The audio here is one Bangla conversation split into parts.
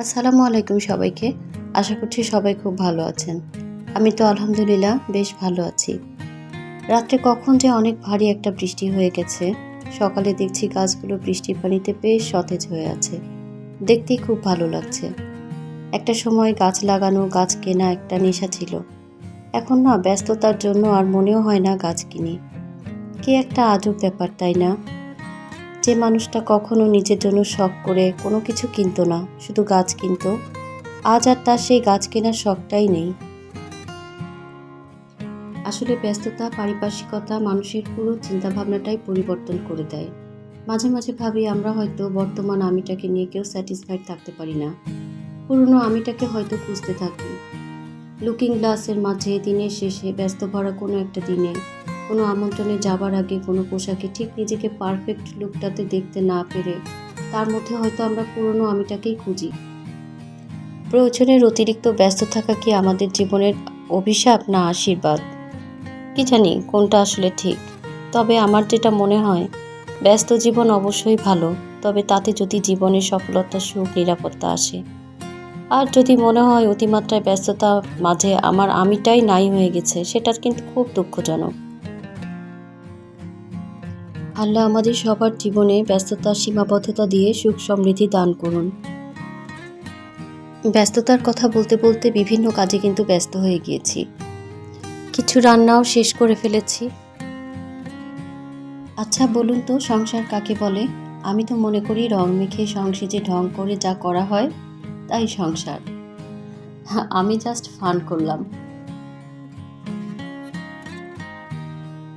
আসসালামু আলাইকুম সবাইকে। আশা করছি সবাই খুব ভালো আছেন। আমি তো আলহামদুলিল্লাহ বেশ ভালো আছি। রাত্রে কখন যে অনেক ভারী একটা বৃষ্টি হয়ে গেছে, সকালে দেখছি গাছগুলো বৃষ্টির পানিতে বেশ সতেজ হয়ে আছে। দেখতেই খুব ভালো লাগছে। একটা সময় গাছ লাগানো, গাছ কেনা একটা নেশা ছিল। এখন না ব্যস্ততার জন্য আর মনেও হয় না গাছ কিনি। কি একটা আজব ব্যাপার, তাই না? যে মানুষটা কখনো নিজের জন্য শখ করে কোনো কিছু কিনতো না, শুধু গাছ কিনতো, আজ আর তার সেই গাছ কেনার শখটাই নেই। আসলে ব্যস্ততা, পারিপার্শ্বিকতা মানুষের পুরো চিন্তাভাবনাটাই পরিবর্তন করে দেয়। মাঝে মাঝে ভাবি, আমরা হয়তো বর্তমান আমিটাকে নিয়ে কেউ স্যাটিসফাইড থাকতে পারি না। পুরনো আমিটাকে হয়তো খুঁজতে থাকি। লুকিং গ্লাসের মাঝে, দিনের শেষে, ব্যস্ত ভরা কোনো একটা দিনে। কোনো আমন্ত্রণে যাবার আগে কোনো পোশাকে ঠিক নিজেকে পারফেক্ট লুকটাতে দেখতে না পেরে তার মধ্যে হয়তো আমরা পুরনো আমিটাকেই খুঁজি। প্রয়োজনের অতিরিক্ত ব্যস্ত থাকা কি আমাদের জীবনের অভিশাপ না আশীর্বাদ? কি জানি কোনটা আসলে ঠিক। তবে আমার যেটা মনে হয়, ব্যস্ত জীবন অবশ্যই ভালো, তবে তাতে যদি জীবনের সফলতা, সুখ, নিরাপত্তা আসে। আর যদি মনে হয় অতিমাত্রায় ব্যস্ততা মাঝে আমার আমিটাই নাই হয়ে গেছে, সেটার কিন্তু খুব দুঃখজনক। আল্লাহ আমাদের সবার জীবনে ব্যস্ততার সীমাবদ্ধতা দিয়ে সুখ সমৃদ্ধি দান করুন। ব্যস্ততার কথা বলতে বলতে বিভিন্ন কাজে কিন্তু ব্যস্ত হয়ে গিয়েছি। কিছু রান্নাও শেষ করে ফেলেছি। আচ্ছা বলুন তো, সংসার কাকে বলে? আমি তো মনে করি রং মেখে সংসেজে ঢং করে যা করা হয়, তাই সংসার। আমি জাস্ট ফান করলাম।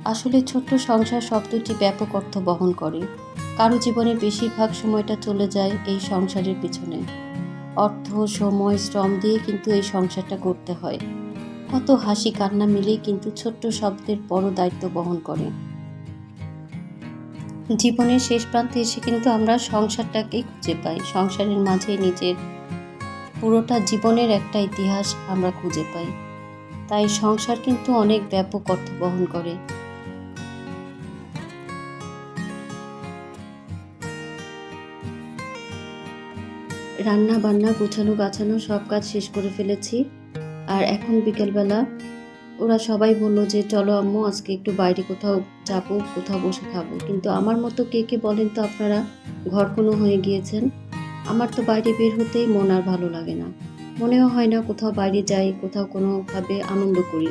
আসলে ছোট্ট সংসার শব্দটি ব্যাপক অর্থ বহন করে। কারও জীবনের বেশিরভাগ সময়টা চলে যায় এই সংসারের পিছনে। অর্থ, সময়, শ্রম দিয়ে কিন্তু এই সংসারটা করতে হয়। কত হাসি কান্না মিলেই কিন্তু ছোট্ট শব্দের বড় দায়িত্ব বহন করে। জীবনের শেষ প্রান্তে এসে কিন্তু আমরা সংসারটাকেই খুঁজে পাই। সংসারের মাঝে নিজের পুরোটা জীবনের একটা ইতিহাস আমরা খুঁজে পাই। তাই সংসার কিন্তু অনেক ব্যাপক অর্থ বহন করে। রান্না, বান্না, গোছানো, গাছানো, সব কাজ শেষ করে ফেলেছি। আর এখন বিকেলবেলা ওরা সবাই বলল যে, চলো আম্মু, আজকে একটু বাইরে কোথাও যাব, কোথাও বসে খাব। কিন্তু আমার মতো কে কে বলেন তো আপনারা, ঘর কোনো হয়ে গিয়েছেন? আমার তো বাইরে বের হতেই মন আর ভালো লাগে না। মনেও হয় না কোথাও বাইরে যাই, কোথাও কোনোভাবে আনন্দ করি।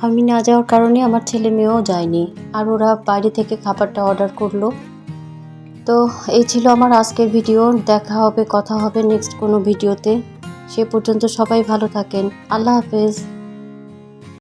আমি না যাওয়ার কারণে আমার ছেলে মেয়েও যায়নি। আর ওরা বাইরে থেকে খাবারটা অর্ডার করল। তো এই ছিল আমার আজকের ভিডিও। দেখা হবে, কথা হবে নেক্সট কোনো ভিডিওতে। সে পর্যন্ত সবাই ভালো থাকেন। আল্লাহ হাফেজ।